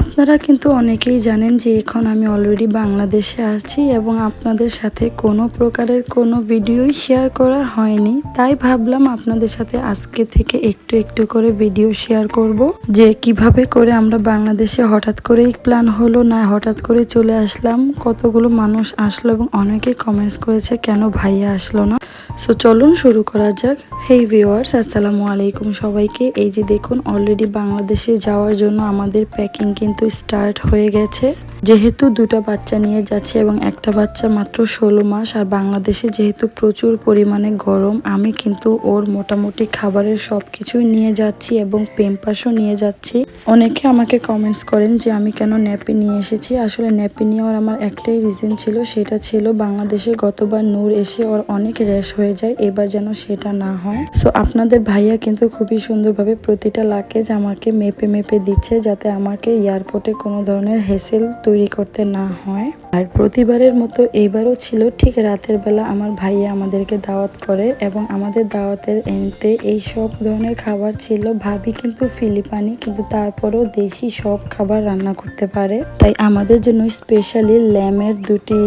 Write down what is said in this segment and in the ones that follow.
আপনারা কিন্তু অনেকেই জানেন যে এখন আমি অলরেডি বাংলাদেশে আছি এবং আপনাদের সাথে কোনো প্রকারের কোনো ভিডিওই শেয়ার করা হয়নি। তাই ভাবলাম আপনাদের সাথে আজকে থেকে একটু একটু করে ভিডিও শেয়ার করব যে কীভাবে করে আমরা বাংলাদেশে হঠাৎ করেই প্ল্যান হলো না, হঠাৎ করে চলে আসলাম, কতগুলো মানুষ আসলো এবং অনেকেই কমেন্টস করেছে, কেন ভাইয়া আসলো না? সো চলুন শুরু করা যাক। হেই ভিওয়ার্স আসসালামু আলাইকুম সবাইকে। এই যে দেখুন অলরেডি বাংলাদেশে যাওয়ার জন্য আমাদের প্যাকিং কিন্তু স্টার্ট হয়ে গেছে। যেহেতু দুটো বাচ্চা নিয়ে যাচ্ছে এবং একটা বাচ্চা মাত্র ষোলো মাস, আর বাংলাদেশে যেহেতু প্রচুর পরিমাণে গরম, আমি কিন্তু ওর মোটামুটি খাবারের সব কিছুই নিয়ে যাচ্ছি এবং পেম্পাসও নিয়ে যাচ্ছি। অনেকে আমাকে কমেন্টস করেন যে আমি কেন ন্যাপি নিয়ে এসেছি। আসলে ন্যাপি নেওয়ার আমার একটাই রিজন ছিল, সেটা ছিল বাংলাদেশে গতবার নূর এসে ওর অনেক র্যাশ হয়ে যায়, এবার যেন সেটা না হয়। সো আপনাদের ভাইয়া কিন্তু খুবই সুন্দরভাবে প্রতিটা লাকেজ আমাকে মেপে মেপে দিচ্ছে, যাতে আমাকে এয়ারপোর্টে কোনো ধরনের হেসেল তৈরি করতে না হয়। আর প্রতিবারের মতো এইবারও ছিল, ঠিক রাতের বেলা আমার ভাইয়া আমাদেরকে দাওয়াত করে এবং আমাদের দাওয়াতের এনতে এই সব ধরনের খাবার ছিল। ভাবি কিন্তু ফিলিপানি, কিন্তু তারপরেও দেশি সব খাবার রান্না করতে পারে। তাই আমাদের জন্য স্পেশালি ল্যামের দুটি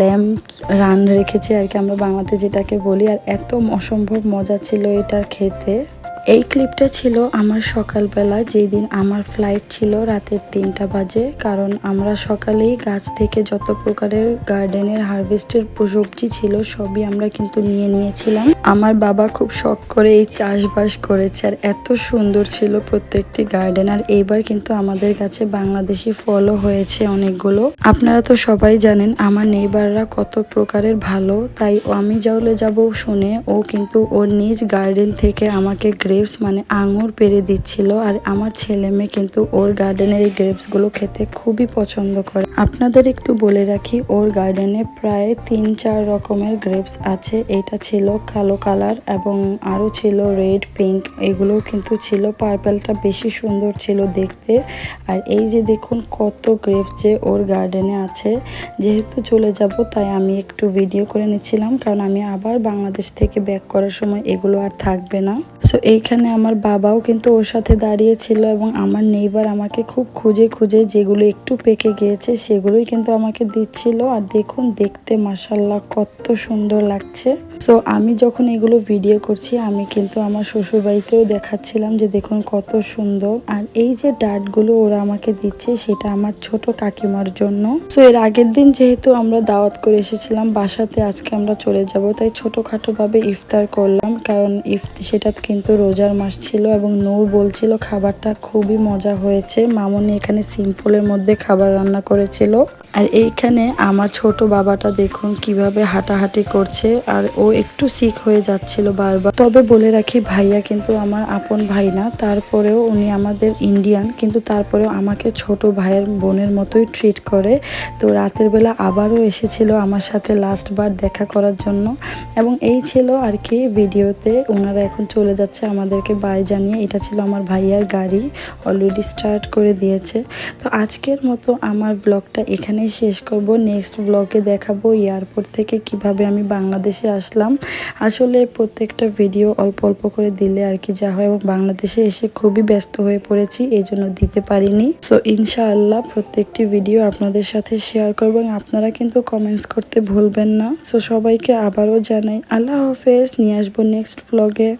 ল্যাম্প রান রেখেছে আর কি, আমরা বাংলাতে যেটাকে বলি। আর এত অসম্ভব মজা ছিল এটা খেতে। এই ক্লিপটা ছিল আমার সকালবেলা যেই দিন আমার ফ্লাইট ছিল রাতের তিনটা বাজে, কারণ আমরা সকালেই গাছ থেকে যত প্রকারের গার্ডেনের হারভেস্টের সবজি ছিল, সবই আমরা কিন্তু নিয়ে নিয়েছিলাম। আমার বাবা খুব শখ করে এই চাষবাস করেছে আর এত সুন্দর ছিল প্রত্যেকটি গার্ডেন আর এইবার কিন্তু আমাদের কাছে বাংলাদেশি ফলও হয়েছে অনেকগুলো। আপনারা তো সবাই জানেন, আমার নেইবাররা কত প্রকারের ভালো, তাই আমি যাওলে যাব শুনে ও কিন্তু ওর নিজ গার্ডেন থেকে আমাকে গ্রেপস মানে আঙুর পেরে দিচ্ছিল আর আমার ছেলে মেয়ে কিন্তু ওর গার্ডেনের এই গ্রেপসগুলো খেতে খুবই পছন্দ করে। আপনাদের একটু বলে রাখি, ওর গার্ডেনে প্রায় তিন চার রকমের গ্রেপস আছে। এটা ছিল কালো কালার এবং আরও ছিল রেড, পিঙ্ক, এগুলোও কিন্তু ছিল। পার্পেলটা বেশি সুন্দর ছিল দেখতে। আর এই যে দেখুন কত গ্রেপস যে ওর গার্ডেনে আছে। যেহেতু চলে যাব, তাই আমি একটু ভিডিও করে নিচ্ছিলাম, কারণ আমি আবার বাংলাদেশ থেকে ব্যাক করার সময় এগুলো আর থাকবে না। সো এইখানে আমার বাবাও কিন্তু ওর সাথে দাঁড়িয়েছিল এবং আমার নেইবার আমাকে খুব খুঁজে খুঁজে যেগুলো একটু পেকে গিয়েছে সেগুলোই কিন্তু আমাকে দিচ্ছিল। আর দেখুন, দেখতে মাসাল্লাহ কত সুন্দর লাগছে। সো আমি যখন এগুলো ভিডিও করছি, আমি কিন্তু আমার শ্বশুরবাড়িতেও দেখাচ্ছিলাম যে দেখুন কত সুন্দর। আর এই যে ডাটগুলো ওরা আমাকে দিচ্ছে, সেটা আমার ছোট কাকিমার জন্য। সো এর আগের দিন যেহেতু আমরা দাওয়াত করে এসেছিলাম, বাসাতে আজকে আমরা চলে যাব, তাই ছোটোখাটোভাবে ইফতার করলাম। কারণ ইফ সেটা কিন্তু রোজার মাস ছিল এবং নূর বলছিল খাবারটা খুবই মজা হয়েছে। মামনি এখানে সিম্পলের মধ্যে খাবার রান্না করেছিল। আর এইখানে আমার ছোট বাবাটা দেখুন কীভাবে হাঁটাহাঁটি করছে আর ও একটু সিক হয়ে যাচ্ছিল বারবার। তবে বলে রাখি, ভাইয়া কিন্তু আমার আপন ভাই না, তারপরেও উনি আমাদের ইন্ডিয়ান কিন্তু তারপরেও আমাকে ছোট ভাইয়ের বোনের মতোই ট্রিট করে। তো রাতের বেলা আবারও এসেছিল আমার সাথে লাস্ট বার দেখা করার জন্য। এবং এই ছিল আর কি ভিডিওতে ওনারা এখন চলে যাচ্ছে আমাদেরকে বাই জানিয়ে, এটা ছিল আমার ভাইয়ার গাড়ি অলরেডি স্টার্ট করে দিয়েছে। তো আজকের মতো আমার ব্লগটা এখানেই শেষ করব। নেক্সট ব্লগে দেখাবো এয়ারপোর্ট থেকে কীভাবে আমি বাংলাদেশে আসলাম। আসলে প্রত্যেকটা ভিডিও অল্প অল্প করে দিলে আর কি যা হয়, এবং বাংলাদেশে এসে খুবই ব্যস্ত হয়ে পড়েছি, এই জন্য দিতে পারিনি। সো ইনশাআল্লাহ প্রত্যেকটি ভিডিও আপনাদের সাথে শেয়ার করব আপনারা কিন্তু কমেন্টস করতে ভুলবেন না। সো সবাইকে আবারও জানাই, আল্লাহ হাফেজ, নিয়ে আসব নেক্সট ব্লগে